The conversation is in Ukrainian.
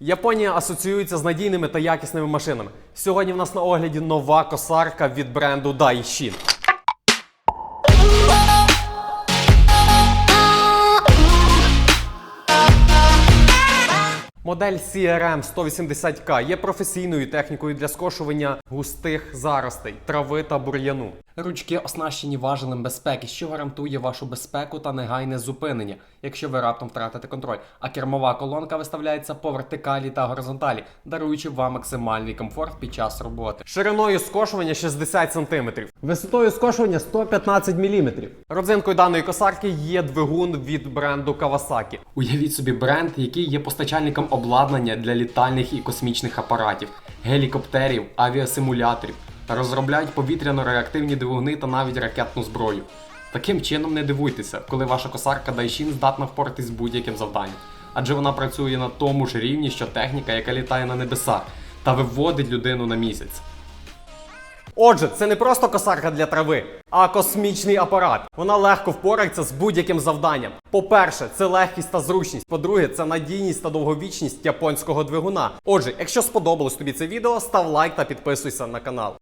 Японія асоціюється з надійними та якісними машинами. Сьогодні в нас на огляді нова косарка від бренду Daishin. Модель CRM 180K є професійною технікою для скошування густих заростей, трави та бур'яну. Ручки оснащені важелем безпеки, що гарантує вашу безпеку та негайне зупинення, якщо ви раптом втратите контроль. А кермова колонка виставляється по вертикалі та горизонталі, даруючи вам максимальний комфорт під час роботи. Шириною скошування 60 см, висотою скошування 115 мм. Родзинкою даної косарки є двигун від бренду Kawasaki. Уявіть собі бренд, який є постачальником обладнання для літальних і космічних апаратів, гелікоптерів, авіасимуляторів. Розробляють повітряно-реактивні двигуни та навіть ракетну зброю. Таким чином не дивуйтеся, коли ваша косарка Daishin здатна впоратись з будь-яким завданням. Адже вона працює на тому ж рівні, що техніка, яка літає на небесах, та виводить людину на місяць. Отже, це не просто косарка для трави, а космічний апарат. Вона легко впорається з будь-яким завданням. По-перше, це легкість та зручність. По-друге, це надійність та довговічність японського двигуна. Отже, якщо сподобалось тобі це відео, став лайк та підписуйся на канал.